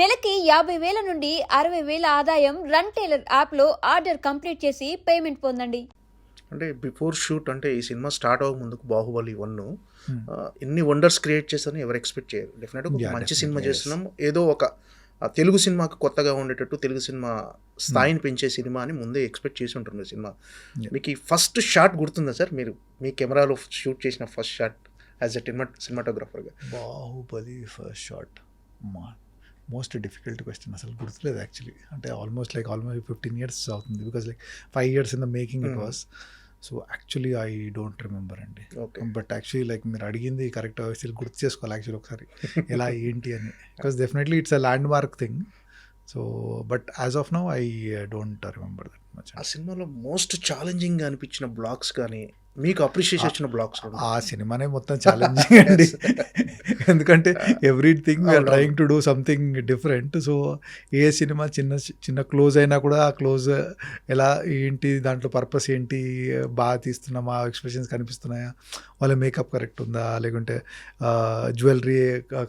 నెలకి యాభై వేల నుండి అరవై వేల ఆదాయం రన్ టైలర్ యాప్లో ఆర్డర్ కంప్లీట్ చేసి పేమెంట్ పొందండి. అంటే బిఫోర్ షూట్ అంటే ఈ సినిమా స్టార్ట్ అవ్వక ముందుకు బాహుబలి వన్. ఎన్ని వండర్స్ క్రియేట్ చేస్తారని ఎవరు ఎక్స్పెక్ట్ చేయరు. డెఫినెట్గా Hmm. మంచి సినిమా. చేస్తున్నాం. ఏదో ఒక తెలుగు సినిమాకు కొత్తగా ఉండేటట్టు తెలుగు సినిమా స్థాయిని పెంచే సినిమా అని ముందే ఎక్స్పెక్ట్ చేసి ఉంటుంది సినిమా. మీకు ఈ ఫస్ట్ షాట్ గుర్తుందా సార్? మీరు మీ కెమెరాలో షూట్ చేసిన ఫస్ట్ షాట్ యాజ్ ఎ సినిమా సినిమాటోగ్రాఫర్గా. Baahubali first shot. మా మోస్ట్ డిఫికల్ట్ క్వశ్చన్ అసలు గుర్తులేదు యాక్చువల్లీ. అంటే almost like almost fifteen years అవుతుంది because like five years in the making it Hmm. Was. So actually I don't remember అండి. Okay but actually like మీరు అడిగింది correct అసలు గుర్తు చేసుకోవాలి యాక్చువల్లీ ఒకసారి. ఎలా ఏంటి అని. Because definitely it's a landmark thing. So but as of now I don't remember that much. ఆ సినిమాలో మోస్ట్ ఛాలెంజింగ్ అనిపించిన బ్లాగ్స్ కానీ మీకు అప్రిషియేట్ వచ్చిన బ్లాగ్స్ ఆ సినిమానే మొత్తం ఛాలెంజింగ్ అండి ఎందుకంటే everything we're. Trying to do something different so ఏ సినిమా చిన్న చిన్న క్లోజ్ అయినా కూడా ఆ క్లోజ్ ఎలా ఏంటి దాంట్లో పర్పస్ ఏంటి బాగా తీస్తున్నామా ఎక్స్ప్రెషన్స్ కనిపిస్తున్నాయా వాళ్ళ మేకప్ కరెక్ట్ ఉందా లేకుంటే జ్యువెలరీ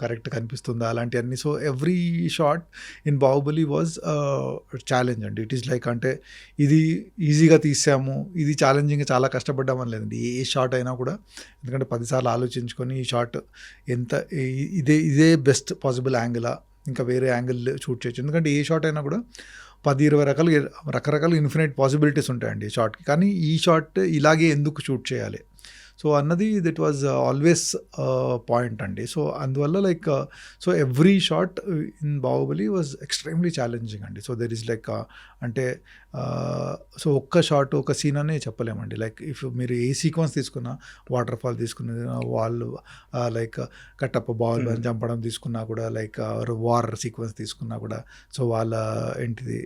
కరెక్ట్ కనిపిస్తుందా అలాంటివన్నీ. So every shot in Baahubali was challenge అండి. ఇట్ ఈస్ లైక్ అంటే ఇది ఈజీగా తీసాము ఇది ఛాలెంజింగ్ చాలా కష్టపడ్డామని లేదండి. ఏ షాట్ అయినా కూడా ఎందుకంటే పదిసార్లు ఆలోచించుకొని ఈ షాట్ ఎంత ఇదే ఇదే బెస్ట్ పాసిబుల్ యాంగిలా ఇంకా వేరే యాంగిల్ షూట్ చేయొచ్చు. ఎందుకంటే ఏ షాట్ అయినా కూడా పది ఇరవై రకాలు రకరకాల ఇన్ఫినైట్ పాసిబిలిటీస్ ఉంటాయండి ఈ షాట్కి. కానీ ఈ షాట్ ఇలాగే ఎందుకు షూట్ చేయాలి? సో అన్నది దిట్ వాజ్ ఆల్వేస్ పాయింట్ అండి. సో అందువల్ల like so every shot in Baahubali was extremely challenging అండి. సో దెర్ ఇస్ లైక్ అంటే సో ఒక్క షాట్ ఒక సీన్ అనే చెప్పలేమండి. లైక్ ఇఫ్ మీరు ఏ సీక్వెన్స్ తీసుకున్నా వాటర్ ఫాల్ తీసుకున్నది వాళ్ళు లైక్ కట్టప్ప బాల్ Hmm. చంపడం తీసుకున్నా కూడా లైక్ వార్ సీక్వెన్స్ తీసుకున్నా కూడా సో వాళ్ళ ఏంటిది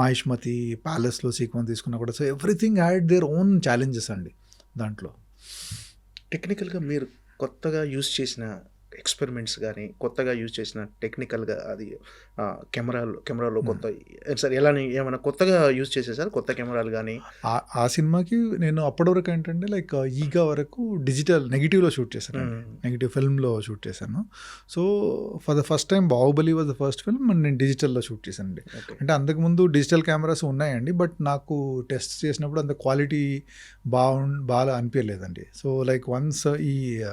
మహిష్మతి ప్యాలెస్లో సీక్వెన్స్ తీసుకున్నా కూడా so everything had their own challenges అండి దాంట్లో. టెక్నికల్గా మీరు కొత్తగా యూస్ చేసిన ఎక్స్పెరిమెంట్స్ కానీ కొత్తగా యూజ్ చేసిన టెక్నికల్గా అది కెమెరాలు కెమెరాలో. కొత్త సార్ ఎలా ఏమైనా కొత్తగా యూజ్ చేసేసారు? కొత్త కెమెరాలు కానీ ఆ- ఆ సినిమాకి నేను అప్పటి వరకు ఏంటంటే లైక్ ఈగా వరకు డిజిటల్ నెగిటివ్లో షూట్ చేశాను నెగిటివ్ ఫిల్మ్లో షూట్ చేశాను. So for the first time Baahubali was the first film నేను డిజిటల్లో షూట్ చేశానండి. అంటే అంతకుముందు డిజిటల్ కెమెరాస్ ఉన్నాయండి బట్ నాకు టెస్ట్ చేసినప్పుడు అంత క్వాలిటీ బాగు బాగా అనిపించలేదండి సో లైక్ వన్స్ ఈ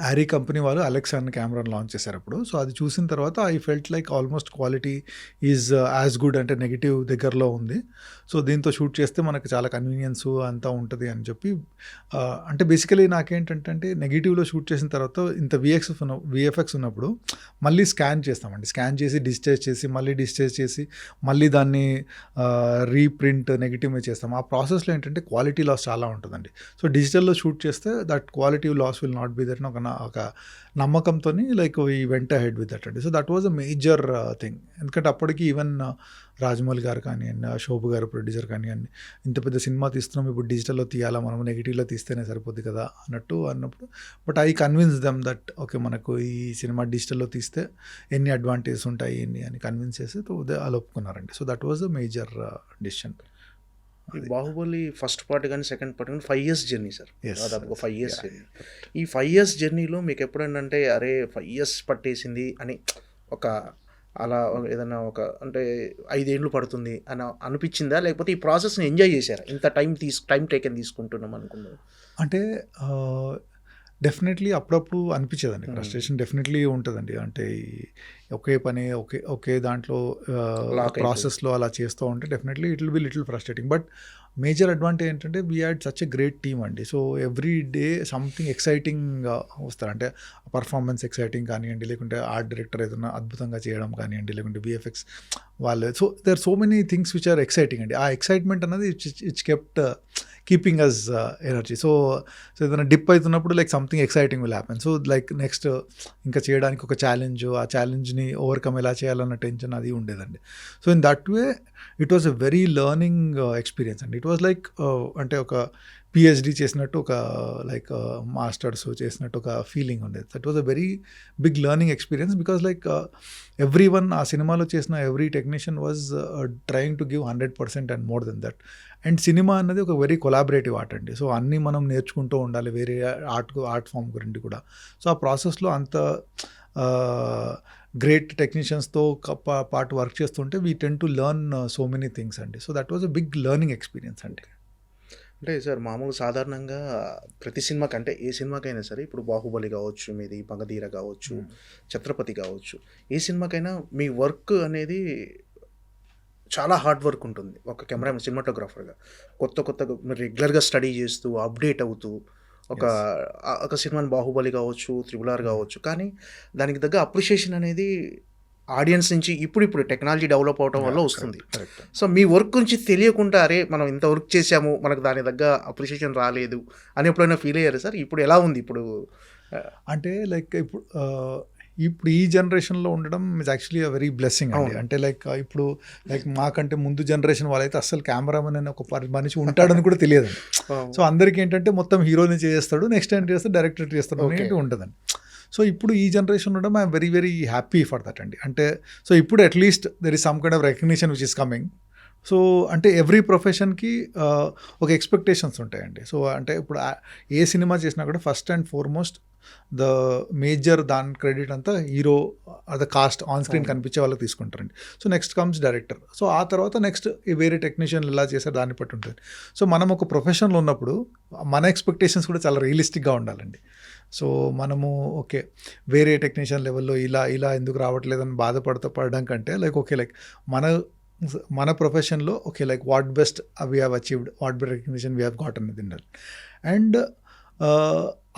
యారీ కంపెనీ వాళ్ళు అలెక్స్ కెమెరాను లాంచ్ చేశారు అప్పుడు. సో అది చూసిన తర్వాత I felt like almost quality is as good అంటే నెగిటివ్ దగ్గరలో ఉంది. సో దీంతో షూట్ చేస్తే మనకు చాలా కన్వీనియన్స్ అంతా ఉంటుంది అని చెప్పి uh, అంటే బేసికలీ నాకేంటంటే అంటే నెగిటివ్లో షూట్ చేసిన తర్వాత ఇంత విఎక్స్ ఉన్న విఎఫ్ఎక్స్ ఉన్నప్పుడు మళ్ళీ స్కాన్ చేస్తామండి. స్కాన్ చేసి డిజిటైజ్ చేసి మళ్ళీ డిస్టేజ్ చేసి మళ్ళీ దాన్ని uh, రీప్రింట్ నెగిటివ్ మీద చేస్తాం. ఆ ప్రాసెస్లో ఏంటంటే క్వాలిటీ లాస్ చాలా ఉంటుందండి. సో డిజిటల్లో షూట్ చేస్తే that quality loss will not be that ఒక ఒక నమ్మకంతో లైక్ ఈ వెంట హెడ్ విత్ దట్ అండి. So that was a major thing ఎందుకంటే అప్పటికి ఈవెన్ uh, రాజమౌళి గారు కానివ్వండి శోభు గారు ప్రొడ్యూసర్ కానివ్వండి ఇంత పెద్ద సినిమా తీస్తున్నాం ఇప్పుడు డిజిటల్లో తీయాలా మనం నెగిటివ్లో తీస్తేనే సరిపోద్ది కదా అన్నట్టు అన్నప్పుడు. But I convince them that okay మనకు ఈ సినిమా డిజిటల్లో తీస్తే ఎన్ని అడ్వాంటేజెస్ ఉంటాయి ఎన్ని అని కన్విన్స్ చేసి అలా ఒప్పుకున్నారండి. So that was the major decision Baahubali first part కానీ సెకండ్ పార్ట్ కానీ ఫైవ్ ఇయర్స్ జర్నీ సార్. దాదాపు ఫైవ్ ఇయర్స్ జర్నీ. ఈ ఫైవ్ ఇయర్స్ జర్నీలో మీకు ఎప్పుడైనా అంటే అరే ఫైవ్ ఇయర్స్ పట్టేసింది అని ఒక అలా ఏదైనా ఒక అంటే ఐదేళ్ళు పడుతుంది అని అనిపించిందా? లేకపోతే ఈ ప్రాసెస్ని ఎంజాయ్ చేశారా? ఇంత టైం తీసు టైం టేకెన్ తీసుకుంటున్నాం అనుకున్నారు అంటే డెఫినెట్లీ అప్పుడప్పుడు అనిపించేదండి. ఫ్రస్ట్రేషన్ డెఫినెట్లీ ఉంటుందండి. అంటే ఒకే పని ఒకే ఒకే దాంట్లో. ప్రాసెస్లో అలా చేస్తూ ఉంటే definitely it will be little frustrating. But major advantage ఏంటంటే we had such a great team అండి. So every day something exciting వస్తారు. అంటే పర్ఫార్మెన్స్ ఎక్సైటింగ్ కానివ్వండి లేకుంటే ఆర్ట్ డైరెక్టర్ ఏదైనా అద్భుతంగా చేయడం కానివ్వండి లేకుంటే విఎఫ్ఎక్స్ వాళ్ళు. So there so many things which are exciting అండి. ఆ ఎక్సైట్మెంట్ అన్నది it's kept keeping us energy so so ఏదైనా డిప్ అవుతున్నప్పుడు like something exciting will happen so like next ఇంకా చేయడానికి ఒక ఛాలెంజ్ ఆ ఛాలెంజ్ని ఓవర్కమ్ ఎలా చేయాలన్న టెన్షన్ అది ఉండేదండి. So in that way it was a very learning experience అండి. ఇట్ వాజ్ లైక్ అంటే ఒక పిహెచ్డి చేసినట్టు ఒక లైక్ మాస్టర్స్ uh, చేసినట్టు ఒక ఫీలింగ్ ఉండేది. That was a very big learning experience because like everyone ఆ సినిమాలో చేసిన every technician was trying to give hundred percent and more than that and cinema అనేది ఒక వెరీ కొలాబరేటివ్ ఆర్ట్ అండి. So అన్నీ మనం నేర్చుకుంటూ ఉండాలి వేరే ఆర్ట్ ఆర్ట్ ఫామ్ గురించి కూడా. సో ఆ ప్రాసెస్లో అంత uh, గ్రేట్ టెక్నీషియన్స్తో పాటు వర్క్ చేస్తుంటే we tend to learn so many things అండి. So that was a big learning experience అండి. అంటే సార్ మామూలు సాధారణంగా ప్రతి సినిమాకి అంటే ఏ సినిమాకైనా సరే ఇప్పుడు బాహుబలి కావచ్చు మీది పగధీర కావచ్చు ఛత్రపతి కావచ్చు ఏ సినిమాకైనా మీ వర్క్ అనేది చాలా హార్డ్ వర్క్ ఉంటుంది. ఒక కెమెరా సినిమాటోగ్రాఫర్గా. కొత్త కొత్తగా మీరు రెగ్యులర్గా స్టడీ చేస్తూ అప్డేట్ అవుతూ ఒక ఒక సినిమాని బాహుబలి కావచ్చు త్రిబులార్ కావచ్చు కానీ దానికి తగ్గ అప్రిషియేషన్ అనేది ఆడియన్స్ నుంచి ఇప్పుడు ఇప్పుడు టెక్నాలజీ డెవలప్ అవడం వల్ల వస్తుంది. సో మీ వర్క్ గురించి తెలియకుండా అరే మనం ఇంత వర్క్ చేసాము మనకు దాని తగ్గ అప్రిషియేషన్ రాలేదు అని ఎప్పుడైనా ఫీల్ అయ్యారు సార్? ఇప్పుడు ఎలా ఉంది ఇప్పుడు? అంటే లైక్ ఇప్పుడు ఇప్పుడు ఈ జనరేషన్లో ఉండడం is actually a very blessing అండి. అంటే లైక్ ఇప్పుడు లైక్ మాకంటే ముందు జనరేషన్ వాళ్ళైతే అసలు కెమెరామెన్ అని ఒక మనిషి ఉంటాడని కూడా తెలియదు సో అందరికీ ఏంటంటే మొత్తం హీరోని చేస్తాడు నెక్స్ట్ టైం చేస్తాడు? డైరెక్టర్ చేస్తాడు. అనేది ఉంటుందండి సో ఇప్పుడు ఈ జనరేషన్ ఉండడం I'm very very happy for that అండి. అంటే సో ఇప్పుడు at least there is some kind of recognition which is coming so అంటే ఎవ్రీ ప్రొఫెషన్కి ఒక ఎక్స్పెక్టేషన్స్ ఉంటాయండి. సో అంటే ఇప్పుడు ఏ సినిమా చేసినా కూడా first and foremost the major దాని క్రెడిట్ అంతా hero the cast on screen. కనిపించే వాళ్ళకి తీసుకుంటారండి. So next comes director so ఆ తర్వాత నెక్స్ట్ వేరే టెక్నీషియన్లు ఎలా చేశారు దాన్ని బట్టి ఉంటుంది. సో మనం ఒక ప్రొఫెషన్లో ఉన్నప్పుడు మన ఎక్స్పెక్టేషన్స్ కూడా చాలా రియలిస్టిక్గా ఉండాలండి. సో మనము ఓకే వేరే టెక్నీషియన్ లెవెల్లో ఇలా ఇలా ఎందుకు రావట్లేదని బాధపడతా పడడం కంటే లైక్ ఓకే లైక్ మన మన ప్రొఫెషన్లో okay like what best we have achieved what best recognition we have got అనేది ఉండాలి అండ్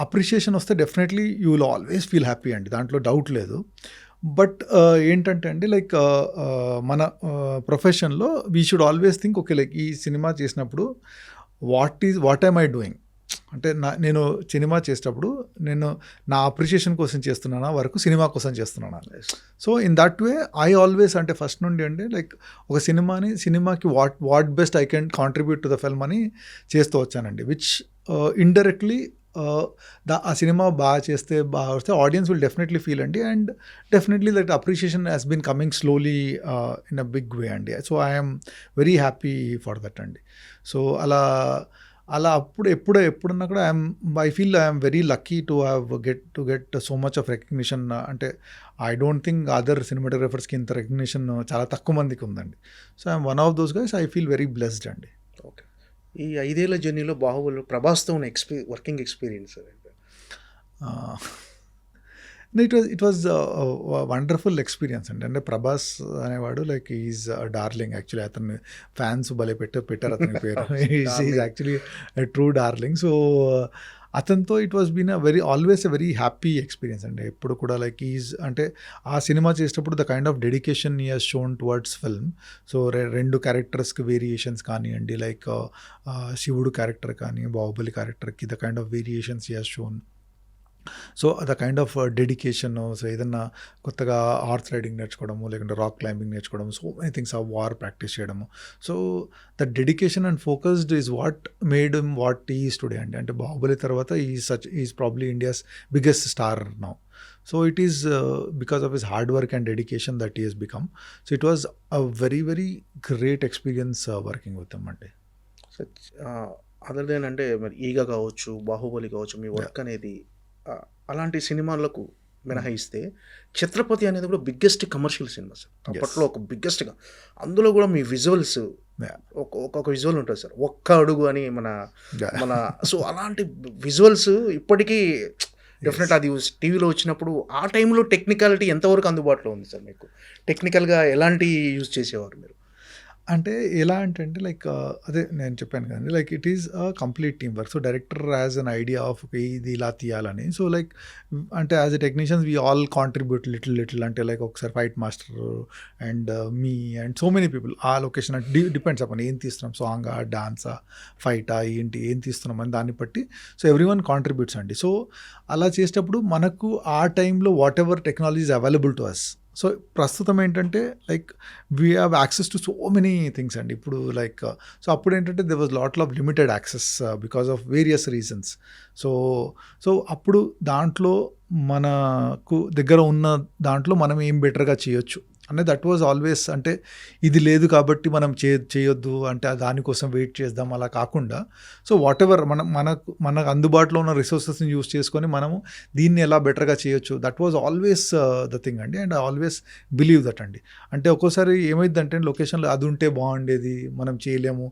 అప్రిషియేషన్ వస్తే definitely you will always feel happy అండి దాంట్లో డౌట్ లేదు. బట్ ఏంటంటే అండి లైక్ మన ప్రొఫెషన్లో we should always think okay like ఈ సినిమా చేసినప్పుడు what is what I'm I doing? అంటే నా నేను సినిమా చేసేటప్పుడు నేను నా అప్రిషియేషన్ కోసం చేస్తున్నానా వరకు సినిమా కోసం చేస్తున్నానా. So in that way I always అంటే ఫస్ట్ నుండి అంటే లైక్ ఒక సినిమాని సినిమాకి what what best I can contribute to the film అని చేస్తూ వచ్చానండి. విచ్ ఇండైరెక్ట్లీ దా ఆ సినిమా బాగా చేస్తే బాగా వస్తే ఆడియన్స్ విల్ డెఫినెట్లీ ఫీల్ అండి. And definitely that appreciation has been coming slowly in a big way అండి. So I'm very happy for that అండి. సో అలా అలా అప్పుడు ఎప్పుడు ఎప్పుడున్నా కూడా I'm I feel I'm very lucky to have get to get so much of recognition. అంటే I don't think other సినిమాటోగ్రఫర్స్కి ఇంత రికగ్నిషన్ చాలా తక్కువ మందికి ఉందండి. So I'm one of those guys I feel very blessed అండి. ఓకే. ఈ ఐదేళ్ళ జర్నీలో బాహుబలి ప్రభాస్తో ఉన్న XP working experience it was it was wonderful experience అండి అంటే ప్రభాస్ అనేవాడు లైక్ ఈజ్ డార్లింగ్ యాక్చువల్లీ అతన్ని ఫ్యాన్స్ భలే పెట్టారు పెట్టారు అతని పేరు. Is Darling. Actually true darling so అతనితో it was been a very always a very happy experience అండి ఎప్పుడు కూడా లైక్ ఈజ్ అంటే ఆ సినిమా చేసేటప్పుడు the kind of dedication he has shown towards film so రెండు క్యారెక్టర్స్కి వేరియేషన్స్ కానివ్వండి లైక్ శివుడు క్యారెక్టర్ కానీ బాహుబలి క్యారెక్టర్కి the kind of variations he has shown so the kind of dedication so ఏదన్నా కొత్తగా హార్స్ రైడింగ్ నేర్చుకోవడము లేకుంటే రాక్ క్లైంబింగ్ నేర్చుకోవడం సో మెనీ థింగ్స్ ఆ వార్ ప్రాక్టీస్ చేయడము. So the dedication and focused is what made what is today అండి అంటే బాహుబలి తర్వాత he such is probably India's biggest star now so it is because of his hard work and dedication that is become so it was a very very great experience working with them అండి other then అంటే మరి ఈగ కావచ్చు బాహుబలి కావచ్చు మీ work అనేది అలాంటి సినిమాలకు మినహాయిస్తే ఛత్రపతి అనేది కూడా బిగ్గెస్ట్ కమర్షియల్ సినిమా సార్. అప్పట్లో ఒక బిగ్గెస్ట్గా అందులో కూడా మీ విజువల్స్ Yeah. ఒక ఒక విజువల్ ఉంటుంది సార్. ఒక్క అడుగు అని మన. మన సో అలాంటి విజువల్స్ ఇప్పటికీ డెఫినెట్ అది టీవీలో వచ్చినప్పుడు ఆ టైంలో టెక్నికాలిటీ ఎంతవరకు అందుబాటులో ఉంది సార్ మీకు? టెక్నికల్గా ఎలాంటి యూజ్ చేసేవారు మీరు? అంటే ఎలా అంటే అంటే లైక్ అదే నేను చెప్పాను కానీ like it is a complete team work. So director as an idea of ఇది ఇలా తీయాలని. సో లైక్ అంటే as a technicians we all contribute little little అంటే లైక్ ఒకసారి fight master and me and so many people ఆ location అంటే డి depends అప్పని ఏం తీస్తున్నాం సాంగా డాన్సా ఫైటా ఏంటి ఏం తీస్తున్నాం అని దాన్ని బట్టి. సో ఎవ్రీ వన్ కాంట్రిబ్యూట్స్ అండి. సో అలా చేసేటప్పుడు మనకు ఆ టైంలో whatever technology available to us so ప్రస్తుతం ఏంటంటే like we have access to so many things అండి. ఇప్పుడు లైక్ సో అప్పుడు ఏంటంటే they was lot of limited access because of various reasons so so అప్పుడు దాంట్లో మనకు దగ్గర ఉన్న దాంట్లో మనం ఏం బెటర్గా చేయొచ్చు? అంటే దట్ వాజ్ ఆల్వేస్ అంటే ఇది లేదు కాబట్టి మనం చే చేయొద్దు అంటే దానికోసం వెయిట్ చేద్దాం అలా కాకుండా సో వాట్ ఎవర్ మనం మనకు మనకు అందుబాటులో ఉన్న రిసోర్సెస్ని యూస్ చేసుకొని మనము దీన్ని ఎలా బెటర్గా చేయొచ్చు that was always the thing అండి. అండ్ ఆల్వేస్ బిలీవ్ దట్ అండి. అంటే ఒక్కోసారి ఏమైందంటే లొకేషన్లో అది ఉంటే బాగుండేది మనం చేయలేము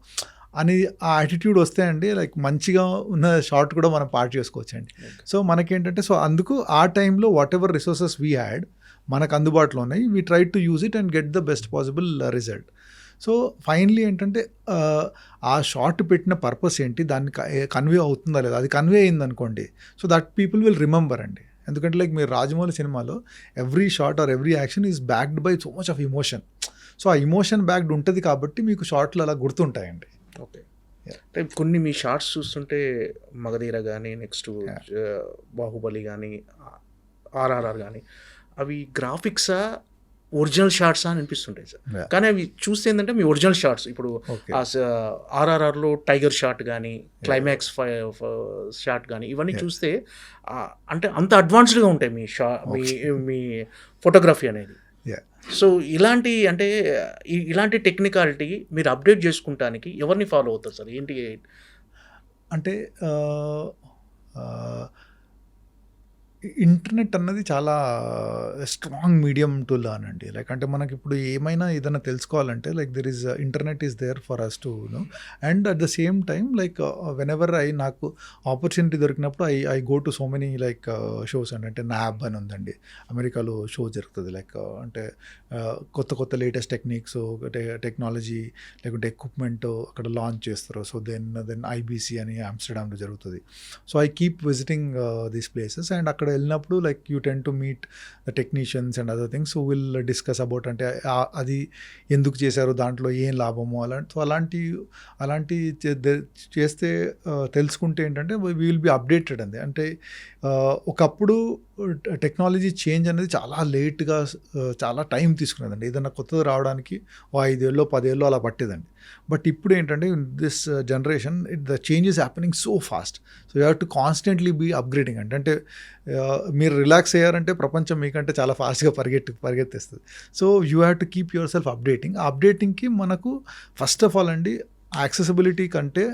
అని ఆ యాటిట్యూడ్ వస్తే అండి లైక్ మంచిగా ఉన్న షార్ట్ కూడా మనం పార్ట్ చేసుకోవచ్చు అండి సో మనకేంటంటే సో అందుకు ఆ టైంలో whatever resources we had మనకు అందుబాటులో ఉన్నాయి we try to use it and get the best possible result so finally ఏంటంటే ఆ, ఆ షార్ట్ పెట్టిన పర్పస్ ఏంటి? దాన్ని కన్వే అవుతుందా లేదా? అది కన్వే అయింది అనుకోండి so that people will remember అండి. ఎందుకంటే లైక్ మీరు రాజమౌళి సినిమాలో every shot or every action is backed by so much of emotion so ఆ ఇమోషన్ బ్యాక్డ్ ఉంటుంది కాబట్టి మీకు షార్ట్లు అలా గుర్తుంటాయండి. ఓకే అంటే కొన్ని మీ షార్ట్స్ చూస్తుంటే మగధీర కానీ నెక్స్ట్ బాహుబలి కానీ ఆర్ఆర్ఆర్ కానీ అవి గ్రాఫిక్సా ఒరిజినల్ షార్ట్స్ అని అనిపిస్తుంటాయి సార్. కానీ అవి చూస్తే ఏంటంటే మీ ఒరిజినల్ షార్ట్స్ ఇప్పుడు ఆర్ఆర్ఆర్లో టైగర్ షాట్ కానీ క్లైమాక్స్ షాట్ కానీ ఇవన్నీ. చూస్తే అంటే అంత అడ్వాన్స్డ్గా ఉంటాయి మీ షా మీ మీ ఫోటోగ్రఫీ అనేది. సో ఇలాంటి అంటే ఇలాంటి టెక్నికాలిటీ మీరు అప్డేట్ చేసుకుంటానికి ఎవరిని ఫాలో అవుతారు సార్? ఏంటి? అంటే ఇంటర్నెట్ అన్నది చాలా స్ట్రాంగ్ మీడియం టూల్ అనండి. లైక్ అంటే మనకి ఇప్పుడు ఏమైనా ఏదైనా తెలుసుకోవాలంటే like there is internet is there for us to know and at the same time like whenever I నాకు ఆపర్చునిటీ దొరికినప్పుడు I I go to so many like shows అండి. అంటే నాబ్ అని ఉందండి. అమెరికాలో షో జరుగుతుంది. లైక్ uh, అంటే uh, కొత్త కొత్త లేటెస్ట్ టెక్నిక్స్ టెక్నాలజీ లేకుంటే ఎక్విప్మెంట్ అక్కడ లాంచ్ చేస్తారు. సో దెన్ దెన్ ఐబీసీ అని ఆమ్స్టర్డామ్లో జరుగుతుంది. So I keep visiting these places and అక్కడ వెళ్ళినప్పుడు like you tend to meet the technicians and other things so will discuss about అంటే అది ఎందుకు చేశారు దాంట్లో ఏం లాభము అలాంటి సో అలాంటి అలాంటి చేస్తే తెలుసుకుంటే ఏంటంటే వీ విల్ బి అప్డేటెడ్ అండి అంటే ఒకప్పుడు టెక్నాలజీ చేంజ్ అనేది చాలా లేట్గా చాలా టైం తీసుకునేదండి. ఏదైనా కొత్తది రావడానికి ఓ ఐదేళ్ళు పదేళ్ళు అలా పట్టేదండి. బట్ ఇప్పుడు ఏంటంటే this generation it the change is happening so fast. So you have to constantly be upgrading అంటే అంటే మీరు రిలాక్స్ అయ్యారంటే ప్రపంచం మీకంటే చాలా ఫాస్ట్గా పరిగెట్టి పరిగెత్తేస్తుంది. So you have to keep yourself updating. ఆ అప్డేటింగ్కి మనకు ఫస్ట్ ఆఫ్ ఆల్ అండి యాక్సెసిబిలిటీ కంటే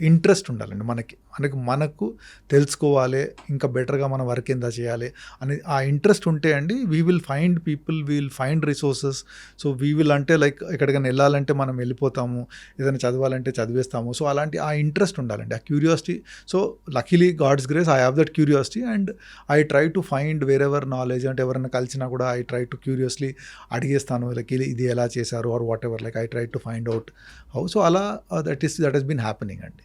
ఇంట్రెస్ట్ ఉండాలండి. మనకి మనకు మనకు తెలుసుకోవాలి ఇంకా బెటర్గా మన వర్క్ ఎంత చేయాలి అని ఆ ఇంట్రెస్ట్ ఉంటే అండి we will find people we will find resources so we will అంటే లైక్ ఎక్కడికైనా వెళ్ళాలంటే మనం వెళ్ళిపోతాము ఏదైనా చదవాలంటే చదివేస్తాము. సో అలాంటి ఆ ఇంట్రెస్ట్ ఉండాలండి ఆ curiosity so luckily God's grace I have that curiosity and I try to find wherever knowledge అంటే ఎవరైనా కలిసినా కూడా ఐ ట్రై టు క్యూరియస్లీ అడిగేస్తాను లైక్ ఇది ఎలా చేశారు or whatever like I try to find out how so అలా that is that he's been happening అండి.